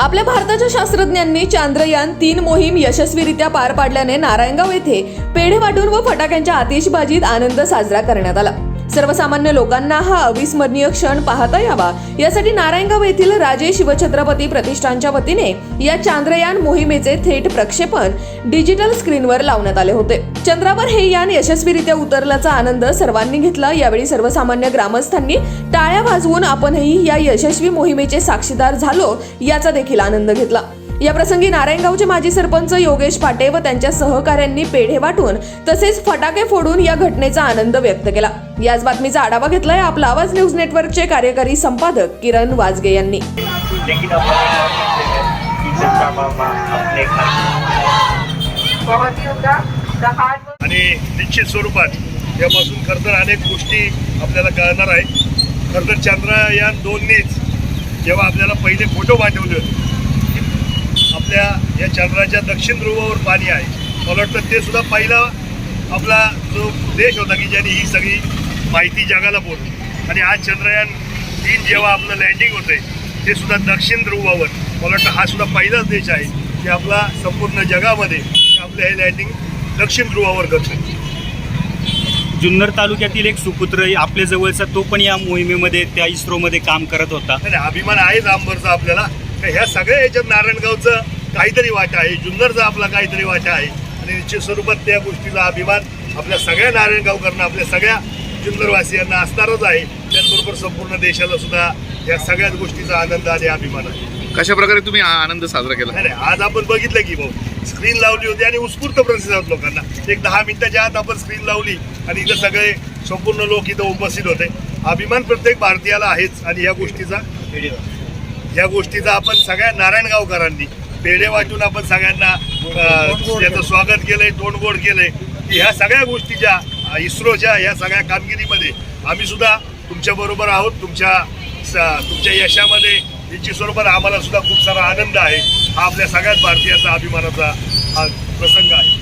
आपल्या भारताच्या शास्त्रज्ञांनी चांद्रयान तीन मोहीम यशस्वीरित्या पार पाडल्याने नारायणगाव येथे पेढे वाटून व फटाक्यांच्या आतिषबाजीत आनंद साजरा करण्यात आला. सर्वसामान्य लोकांना हा अविस्मरणीय क्षण पाहता यावा. यासाठी नारायणगाव येथील राजे शिवछत्रपती प्रतिष्ठानच्या वतीने या चांद्रयान मोहिमेचे थेट प्रक्षेपण डिजिटल स्क्रीनवर लावण्यात आले होते. चंद्रावर हे यान यशस्वीरित्या उतरल्याचा आनंद सर्वांनी घेतला. यावेळी सर्वसामान्य ग्रामस्थांनी टाळ्या वाजवून आपणही या यशस्वी मोहिमेचे साक्षीदार झालो याचा देखील आनंद घेतला. या प्रसंगी नारायणगावचे माजी सरपंच योगेश पाटे व त्यांच्या सहकाऱ्यांनी पेढे वाटून तसेच फटाके फोडून या घटनेचा आनंद व्यक्त केला. याच बातमीचा आढावा घेतलाय आपला आवाज न्यूज नेटवर्कचे कार्यकारी संपादक किरण वाजगे यांनी. आणि निश्चित स्वरूपात यापासून खरं तर अनेक गोष्टी आपल्याला कळणार आहे खरं तर चंद्रयान दोननीच जेव्हा आपल्याला पहिले फोटो पाठवले होते आपल्या या चंद्राच्या दक्षिण ध्रुवावर पाणी आहे. मला वाटतं ते सुद्धा पहिला आपला जो देश होता की ज्यांनी ही सगळी माहिती जगाला पोहोचली आणि आज चंद्रयान तीन जेव्हा आपलं लँडिंग होते ते सुद्धा दक्षिण ध्रुवावर. मला वाटतं हा सुद्धा पहिलाच देश आहे की आपला संपूर्ण जगामध्ये आपलं हे लँडिंग दक्षिण ध्रुवावर करतं जुन्नर तालुक्यातील एक सुपुत्र आपल्या जवळचा तो पण या मोहिमेमध्ये त्या इस्रोमध्ये काम करत होता. अभिमान आहेच आंबरचा आपल्याला. तर ह्या सगळ्या याच्यात नारायणगावचं काहीतरी वाटा आहे. जुन्नरचा आपला काहीतरी वाटा आहे. आणि निश्चित स्वरूपात त्या गोष्टीचा अभिमान आपल्या सगळ्या नारायणगावकरांना आपल्या सगळ्या जुन्नरवासियांना असणारच आहे. त्याचबरोबर संपूर्ण देशाला सुद्धा या सगळ्याच गोष्टीचा आनंद आणि अभिमान आहे. कशा प्रकारे तुम्ही हा आनंद साजरा केला? नाही, आज आपण बघितलं की भाऊ स्क्रीन लावली होती आणि उत्स्फूर्त प्रतिसाद लोकांना. एक दहा मिनिटाच्या आत आपण स्क्रीन लावली आणि इथं सगळे संपूर्ण लोक इथं उपस्थित होते. अभिमान प्रत्येक भारतीयाला आहेच आणि या गोष्टीचा या गोष्टीचा आपण सगळ्या नारायणगावकरांनी पेढे वाटून आपण सगळ्यांना अं, याचं स्वागत केलंय तोंडगोड केलंय. की ह्या सगळ्या गोष्टीच्या इस्रोच्या ह्या सगळ्या कामगिरीमध्ये आम्ही सुद्धा तुमच्या बरोबर आहोत. तुमच्या तुमच्या यशामध्ये स्वरूपात आम्हाला सुद्धा खूप सारा आनंद आहे. हा आपल्या सगळ्याच भारतीयांचा अभिमानाचा हा प्रसंग आहे.